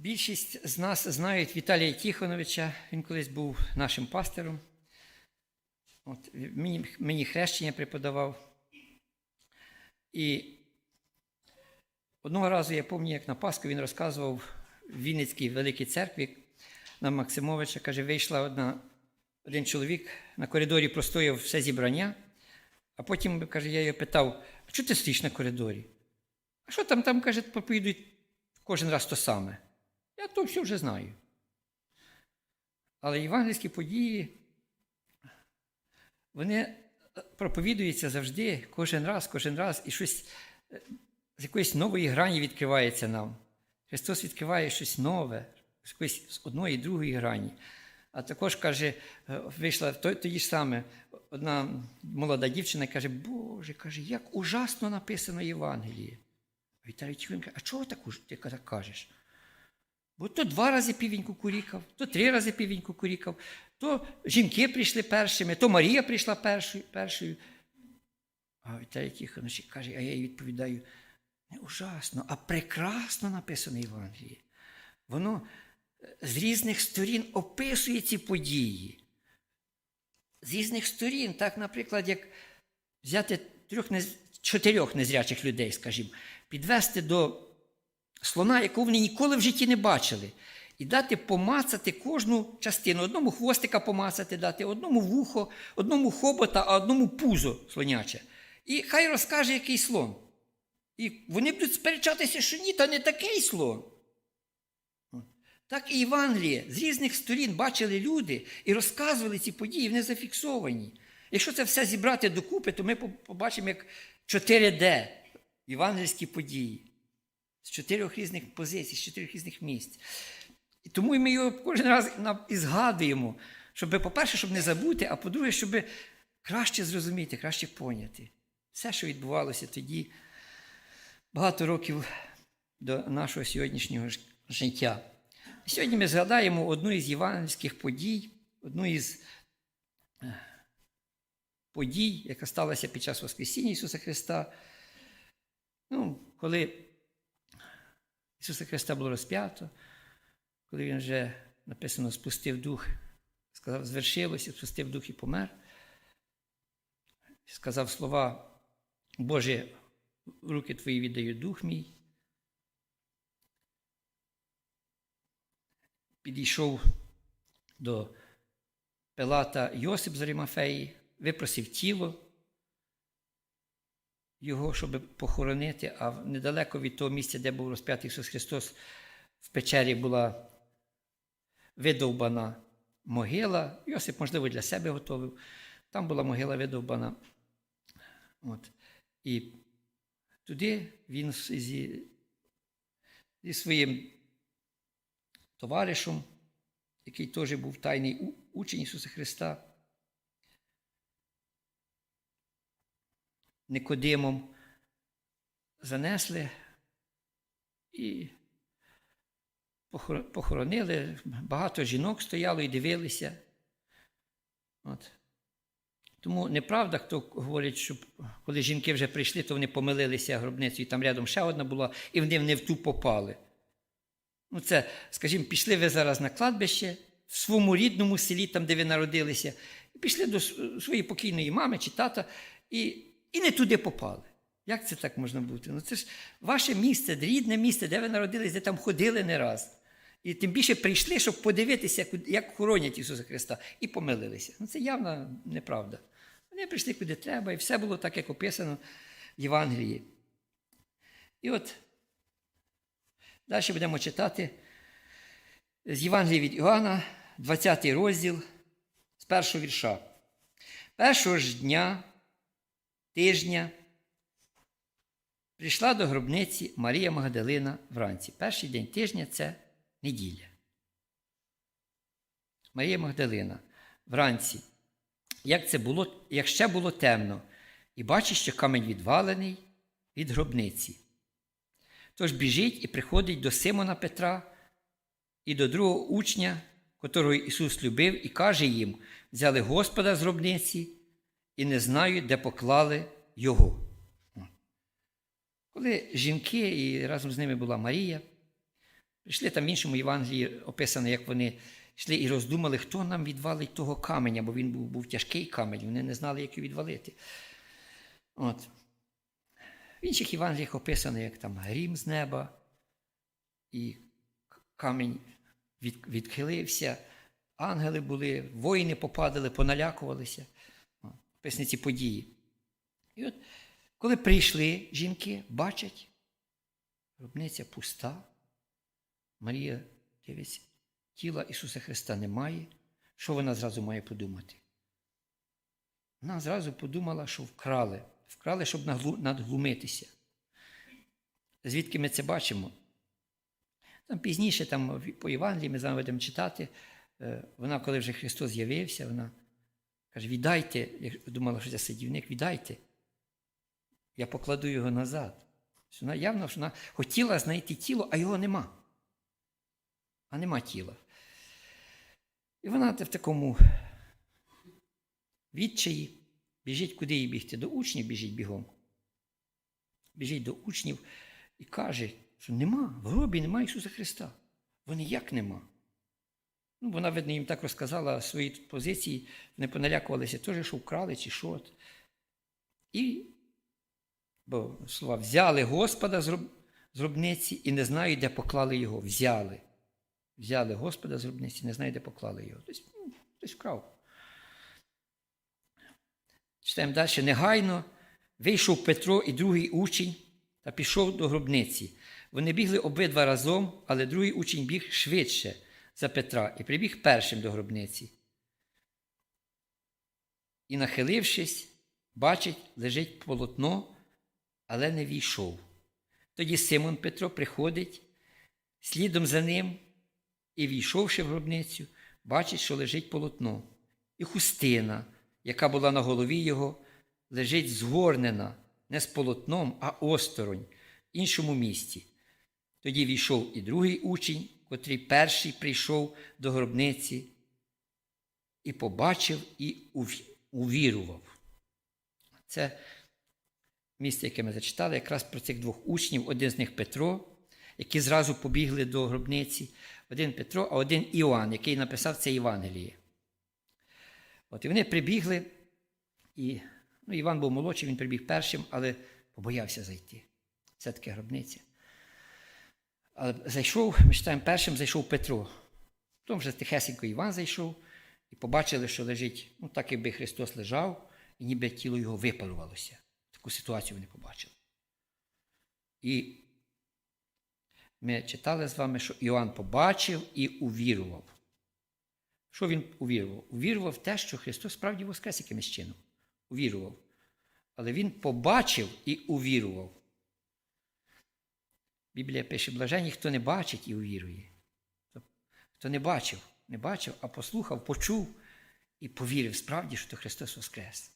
Більшість з нас знають Віталія Тихоновича. Він колись був нашим пастором. От, мені, мені хрещення преподавав. І одного разу я пам'ятаю, як на Пасху він розказував в Вінницькій великій церкві на Максимовича. Каже, вийшла одна, один чоловік на коридорі простояв все зібрання, а потім каже, я його питав: а чого ти стоїш на коридорі? А що там, там, каже, проповідують кожен раз то саме. Я то все вже знаю. Але євангельські події, вони е, проповідуються завжди, кожен раз, кожен раз, і щось е, з якоїсь нової грані відкривається нам. Христос відкриває щось нове, з якоїсь одної другої грані. А також каже, е, вийшла тоді ж саме одна молода дівчина і каже, Боже, каже, як ужасно написано Євангеліє. Віталій Тихонович каже, а чого так ти так кажеш? Бо то два рази півень кукурікав, то три рази півень кукурікав, то жінки прийшли першими, то Марія прийшла першою. першою. А Віталій Тихонович каже, а я їй відповідаю, не ужасно, а прекрасно написано Євангеліє. Воно е, з різних сторін описує ці події. З різних сторін, так, наприклад, як взяти трьох чотирьох незрячих людей, скажімо, підвести до слона, якого вони ніколи в житті не бачили, і дати помацати кожну частину. Одному хвостика помацати дати, одному вухо, одному хобота, а одному пузо слоняче. І хай розкаже, який слон. І вони будуть сперечатися, що ні, та не такий слон. Так і Євангеліє з різних сторін бачили люди і розказували ці події, вони зафіксовані. Якщо це все зібрати докупи, то ми побачимо як 4D євангельські події з чотирьох різних позицій, з чотирьох різних місць. І тому ми його кожен раз і згадуємо, щоб, по-перше, щоб не забути, а по-друге, щоб краще зрозуміти, краще поняти все, що відбувалося тоді, багато років до нашого сьогоднішнього життя. Сьогодні ми згадаємо одну із євангельських подій, одну із е, подій, яка сталася під час Воскресіння Ісуса Христа. Ну, коли Ісуса Христа було розп'ято, коли Він вже написано спустив дух, сказав, звершилося, спустив дух і помер. Сказав слова, Боже, в руки Твої віддаю дух мій. Підійшов до Пилата Йосип з Римафеї, випросив тіло його, щоб похоронити, а недалеко від того місця, де був розп'ятий Ісус Христос, в печері була видовбана могила. Йосип, можливо, для себе готовив. Там була могила видовбана. От. І туди він зі, зі своїм товаришем, який теж був тайний учень Ісуса Христа, Никодимом занесли і похоронили. Багато жінок стояло і дивилися. От. Тому неправда, хто говорить, що коли жінки вже прийшли, то вони помилилися гробницею, там рядом ще одна була, і вони не в ту попали. Ну, це, скажімо, пішли ви зараз на кладбище в своєму рідному селі, там, де ви народилися, пішли до своєї покійної мами чи тата, і, і не туди попали. Як це так можна бути? Ну, це ж ваше місце, рідне місце, де ви народились, де там ходили не раз. І тим більше прийшли, щоб подивитися, як хоронять Ісуса Христа, і помилилися. Ну, це явна неправда. Вони прийшли куди треба, і все було так, як описано в Євангелії. І от Далі будемо читати з Євангелія від Іоанна, 20 розділ, з першого вірша. Першого ж дня, тижня, прийшла до гробниці Марія Магдалина вранці. Перший день тижня це неділя. Марія Магдалина вранці. Як це було, як ще було темно, і бачить, що камінь відвалений від гробниці. Тож біжить і приходить до Симона Петра і до другого учня, котрого Ісус любив, і каже їм: взяли Господа з гробниці і не знають, де поклали Його. Коли жінки, і разом з ними була Марія, Прийшли там в іншому Євангелії описано, як вони йшли і роздумали, хто нам відвалить того каменя, бо він був, був тяжкий камінь, вони не знали, як його відвалити. От. В інших Євангеліях описано, як там грім з неба, і камінь від, відхилився, ангели були, воїни попадали, поналякувалися. Описані ці події. І от, коли прийшли жінки, бачать, гробниця пуста, Марія дивиться, тіла Ісуса Христа немає. Що вона зразу має подумати? Вона зразу подумала, що вкрали. Вкрали, щоб надглумитися. Звідки ми це бачимо? Там пізніше, там, по Євангелії, ми з вами будемо читати, е, вона, коли вже Христос з'явився, вона каже: віддайте, як думала, що це сидівник, віддайте. Я покладу його назад. Вона явно що вона хотіла знайти тіло, а його нема. А нема тіла. І вона в такому відчаї біжить, куди їй бігти? До учнів біжить бігом. Біжить до учнів і каже, що нема, в гробі нема Ісуса Христа. Вони як нема? Ну, вона, видно, їм так розказала свої позиції, вони поналякувалися теж, що вкрали чи що. І, бо слова, взяли Господа з гробниці і не знають, де поклали його. Взяли. Взяли Господа з гробниці, не знають, де поклали його. Тобто, ну, хтось вкрав. Читаємо далі. Негайно вийшов Петро і другий учень та пішов до гробниці. Вони бігли обидва разом, але другий учень біг швидше за Петра і прибіг першим до гробниці. І, нахилившись, бачить, лежить полотно, але не війшов. Тоді Симон Петро приходить слідом за ним і, війшовши в гробницю, бачить, що лежить полотно, і хустина, яка була на голові його, лежить згорнена не з полотном, а осторонь, в іншому місці. Тоді війшов і другий учень, котрий перший прийшов до гробниці, і побачив і увірував. Це місце, яке ми зачитали, якраз про цих двох учнів, один з них Петро, які зразу побігли до гробниці, один Петро, а один Іоанн, який написав це Євангеліє. От і вони прибігли, і ну, Іван був молодший, він прибіг першим, але побоявся зайти. Це таке гробниця. Але зайшов, ми читаємо, першим зайшов Петро. Потім вже тихесенько Іван зайшов і побачили, що лежить, ну так якби Христос лежав, і ніби тіло його випарувалося. Таку ситуацію вони побачили. І ми читали з вами, що Іоанн побачив і увірував. Що він увірував? Увірував в те, що Христос справді воскрес якимось чином. Увірував. Але він побачив і увірував. Біблія пише: блаженні, хто не бачить і увірує. Хто не бачив, не бачив, а послухав, почув і повірив справді, що то Христос Воскрес.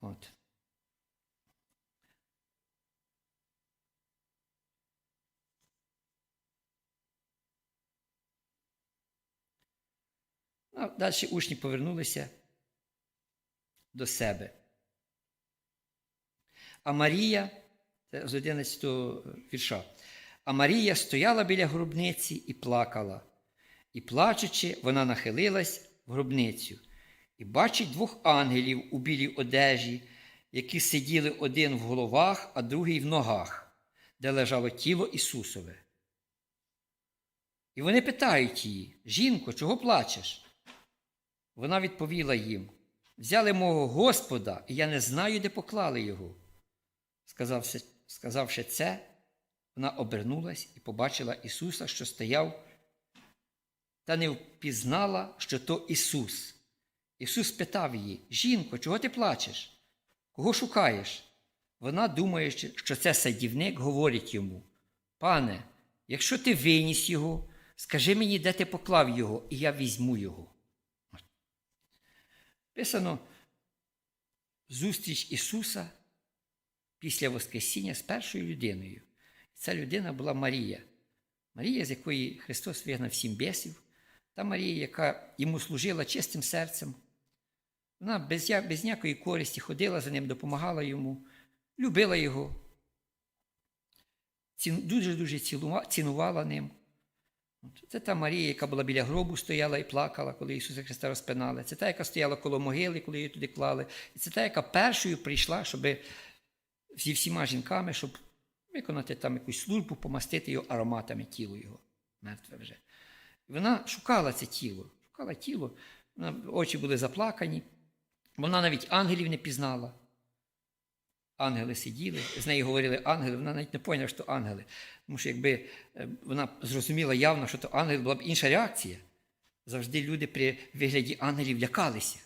От. А далі учні повернулися до себе. А Марія, це з 11 вірша, а Марія стояла біля гробниці і плакала. І, плачучи, вона нахилилась в гробницю і бачить двох ангелів у білій одежі, які сиділи один в головах, а другий в ногах, де лежало тіло Ісусове. І вони питають її: Жінко, чого плачеш? Вона відповіла їм: Взяли мого Господа, і я не знаю, де поклали його. Сказавши, сказавши це, вона обернулась і побачила Ісуса, що стояв, та не впізнала, що то Ісус. Ісус питав її: Жінко, чого ти плачеш? Кого шукаєш? Вона, думаючи, що це садівник, говорить йому: Пане, якщо ти виніс його, скажи мені, де ти поклав його, і я візьму його. Писано зустріч Ісуса після Воскресіння з першою людиною. Ця людина була Марія. Марія, з якої Христос вигнав сім бісів, та Марія, яка йому служила чистим серцем. Вона без, без ніякої користі ходила за ним, допомагала йому, любила його. дуже-дуже цінувала ним. Це та Марія, яка була біля гробу, стояла і плакала, коли Ісуса Христа розпинали. Це та, яка стояла коло могили, коли її туди клали. І це та, яка першою прийшла, щоб зі всіма жінками, щоб виконати там якусь службу, помастити його ароматами тіло його, мертве вже. Вона шукала це тіло, шукала тіло, очі були заплакані. Вона навіть ангелів не пізнала. Ангели сиділи, з нею говорили ангели, вона навіть не поняла, що ангели. Тому що якби е, вона зрозуміла явно, що то ангел, була б інша реакція. Завжди люди при вигляді ангелів лякалися,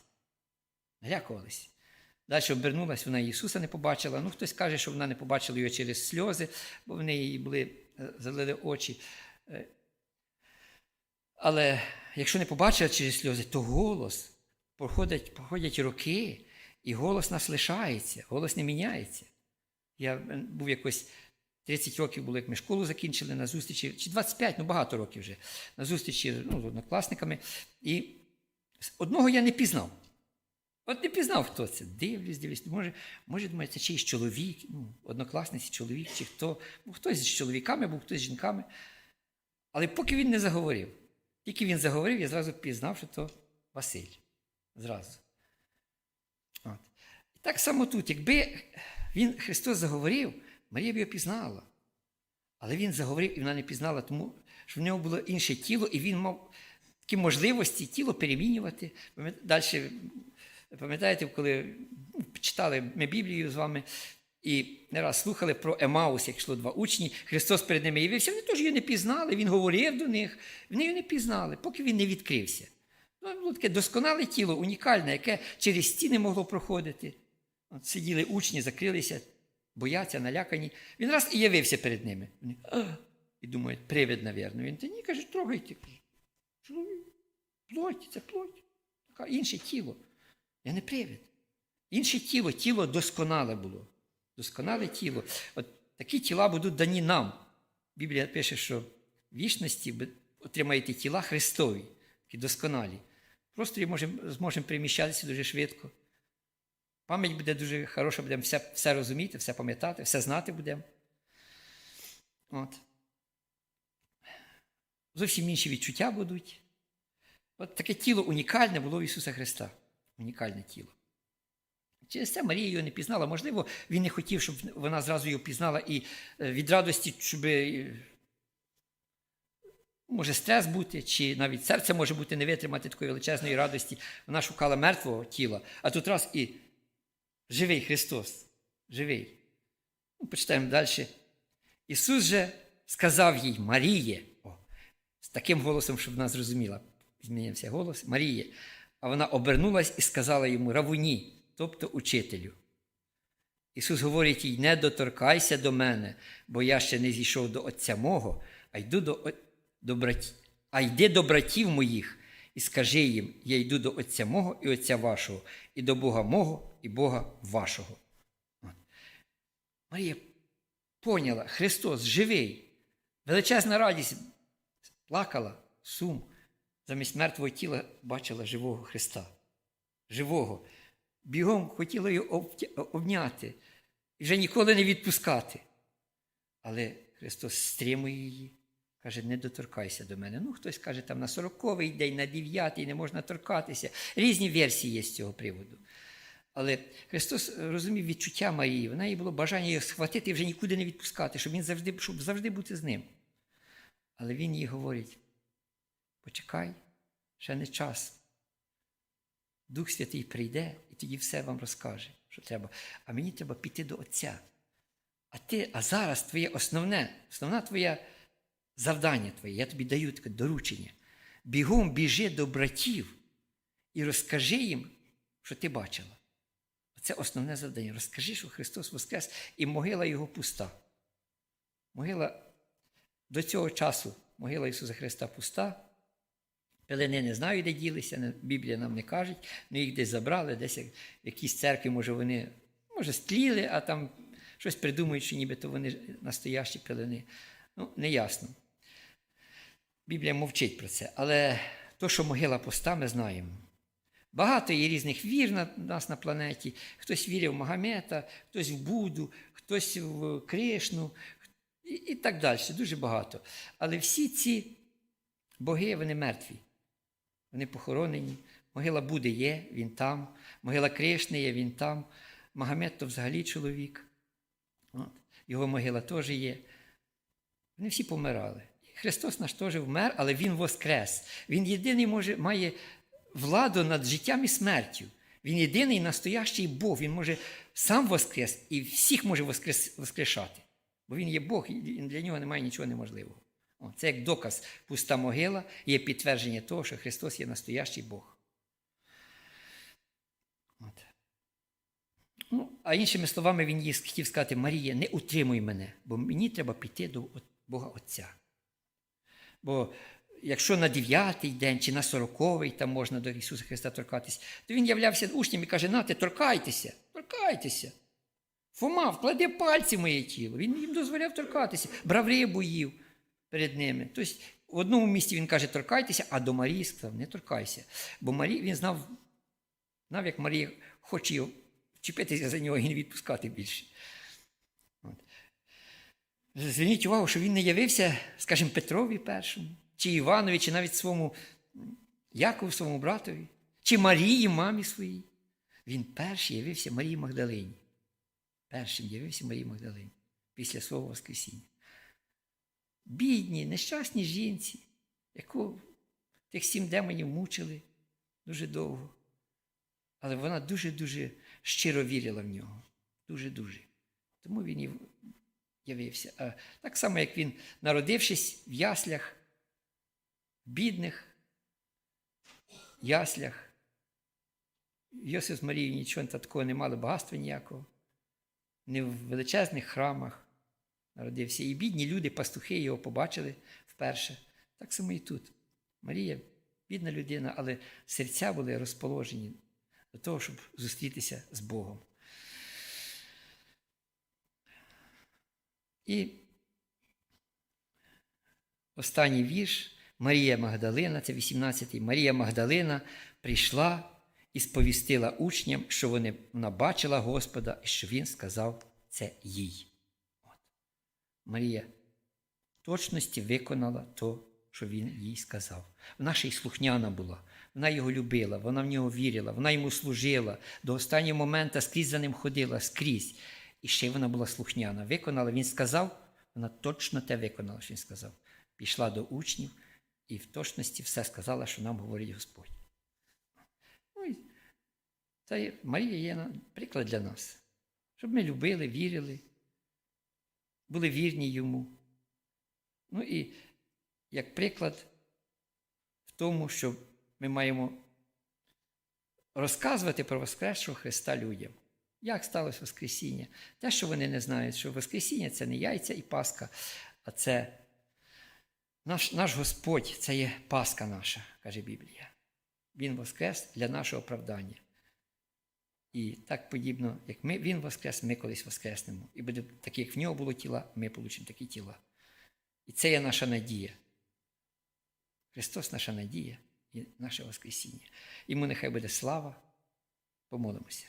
налякувалися. Далі обернулась, вона Ісуса не побачила. Ну, хтось каже, що вона не побачила його через сльози, бо в неї були е, залили очі. Е, Але якщо не побачила через сльози, то голос проходять, проходять роки, і голос нас лишається, голос не міняється. Я е, був якось 30 років було, як ми школу закінчили на зустрічі, чи 25, ну багато років вже, на зустрічі ну, з однокласниками. І одного я не пізнав. От не пізнав, хто це. Дивлюсь, дивлюсь. Може, може думаю, це чийсь чоловік, ну, однокласниці, чоловік, чи хто. Ну, хтось з чоловіками був, хтось з жінками. Але поки він не заговорив. Тільки він заговорив, я зразу пізнав, що то Василь. Зразу. От. І так само тут, якби він, Христос заговорив, Марія б його пізнала. Але він заговорив, і вона не пізнала, тому що в нього було інше тіло, і він мав такі можливості тіло перемінювати. Далі, пам'ятаєте, коли читали ми Біблію з вами і не раз слухали про Емаус, як йшло два учні, Христос перед ними явився, вони теж її не пізнали, Він говорив до них, вони її не пізнали, поки він не відкрився. Ну, було таке досконале тіло, унікальне, яке через стіни могло проходити. От сиділи учні, закрилися, бояться, налякані. Він раз і явився перед ними. Вони, і думають, привид, навірно. Він та ні, каже, трогайте. Чоловік, плоть, це плоть. Інше тіло. Я не привид. Інше тіло, тіло досконале було. Досконале тіло. От такі тіла будуть дані нам. Біблія пише, що в вічності отримаєте тіла Христові, такі досконалі. Просто можемо, зможемо переміщатися дуже швидко. Пам'ять буде дуже хороша, будемо все, все розуміти, все пам'ятати, все знати будемо. Зовсім інші відчуття будуть. От таке тіло унікальне було в Ісуса Христа. Унікальне тіло. Через це Марія його не пізнала. Можливо, він не хотів, щоб вона зразу його пізнала і е, від радості, щоб е, може стрес бути, чи навіть серце може бути не витримати такої величезної радості. Вона шукала мертвого тіла, а тут раз і живий Христос, живий. Ну, Почитаємо далі. Ісус же сказав їй, Маріє, з таким голосом, щоб вона зрозуміла, змінився голос, Маріє. А вона обернулась і сказала йому Равуні, тобто учителю. Ісус говорить їй, не доторкайся до мене, бо я ще не зійшов до Отця мого, а йду до, до братів, а йди до братів моїх і скажи їм: я йду до Отця мого і Отця вашого, і до Бога мого і Бога вашого. Марія поняла, Христос живий, величезна радість, плакала, сум. Замість мертвого тіла бачила живого Христа. Живого. Бігом хотіла його обняти і вже ніколи не відпускати. Але Христос стримує її, каже, не доторкайся до мене. Ну, хтось каже, там на 40-й день, на 9-й не можна торкатися. Різні версії є з цього приводу. Але Христос розумів відчуття Марії, вона їй було бажання його схватити і вже нікуди не відпускати, щоб він завжди, щоб завжди бути з ним. Але він їй говорить: почекай, ще не час. Дух Святий прийде і тоді все вам розкаже, що треба. А мені треба піти до Отця. А ти, а зараз твоє основне, основна твоя завдання твоє, я тобі даю таке доручення. Бігом біжи до братів і розкажи їм, що ти бачила. Це основне завдання. Розкажи, що Христос Воскрес, і могила Його пуста. Могила до цього часу, могила Ісуса Христа пуста. Пелени не знаю, де ділися, Біблія нам не каже, ну їх десь забрали, десь як- в якійсь церкві, може, вони, може, стліли, а там щось придумують, що нібито вони настоящі пелени. Ну, неясно. Біблія мовчить про це. Але то, що могила пуста, ми знаємо. Багато є різних вір на нас на планеті. Хтось вірив в Магомета, хтось в Будду, хтось в Кришну. і, і так далі, дуже багато. Але всі ці боги, вони мертві. Вони похоронені. Могила Буди є, він там. Могила Кришни є, він там. Магомед то взагалі чоловік. От. Його могила теж є. Вони всі помирали. Христос наш теж вмер, але Він воскрес. Він єдиний може, має владу над життям і смертю. Він єдиний настоящий Бог. Він може сам воскрес і всіх може воскрес, воскрешати. Бо він є Бог, і для нього немає нічого неможливого. Це як доказ пуста могила, є підтвердження того, що Христос є настоящий Бог. От. Ну, а іншими словами, він їй хотів сказати: Марія, не утримуй мене, бо мені треба піти до Бога Отця. Бо якщо на дев'ятий день чи на сороковий там можна до Ісуса Христа торкатись, то він являвся учням і каже: нате, торкайтеся, торкайтеся. Фома, вклади пальці в моє тіло. Він їм дозволяв торкатися, брав рибу їв перед ними. Тобто, в одному місці він каже, торкайтеся, а до Марії сказав, не торкайся. Бо Марі, він знав, знав, як Марія хоче вчепитися за нього і не відпускати більше. От. Зверніть увагу, що він не явився, скажімо, Петрові першому, чи Іванові, чи навіть своєму Якову, своєму братові, чи Марії, мамі своїй. Він перший явився Марії Магдалині. Першим явився Марії Магдалині після свого Воскресіння. Бідні, нещасні жінці, яку тих сім демонів мучили дуже довго. Але вона дуже-дуже щиро вірила в нього. Дуже-дуже. Тому він і явився. А так само, як він, народившись в яслях, бідних яслях, Йосиф з Марією нічого такого не мали, багатства ніякого, не в величезних храмах народився. І бідні люди, пастухи його побачили вперше. Так само і тут. Марія бідна людина, але серця були розположені до того, щоб зустрітися з Богом. І останній вірш Марія Магдалина, це 18-й. Марія Магдалина прийшла і сповістила учням, що вона бачила Господа і що Він сказав це їй. Марія в точності виконала то, що він їй сказав. Вона ще й слухняна була, вона його любила, вона в нього вірила, вона йому служила, до останнього моменту скрізь за ним ходила, скрізь. І ще вона була слухняна. Виконала, він сказав, вона точно те виконала, що він сказав. Пішла до учнів і в точності все сказала, що нам говорить Господь. Ну, це Марія є приклад для нас, щоб ми любили, вірили, були вірні йому. Ну і як приклад в тому, що ми маємо розказувати про Воскресшого Христа людям. Як сталося Воскресіння? Те, що вони не знають, що Воскресіння це не яйця і Пасха, а це наш, наш Господь, це є Пасха наша, каже Біблія. Він воскрес для нашого оправдання. І так подібно, як ми, Він воскрес, ми колись воскреснемо. І буде так, як в нього було тіла, ми получимо такі тіла. І це є наша надія. Христос наша надія і наше Воскресіння. Йому нехай буде слава. Помолимося.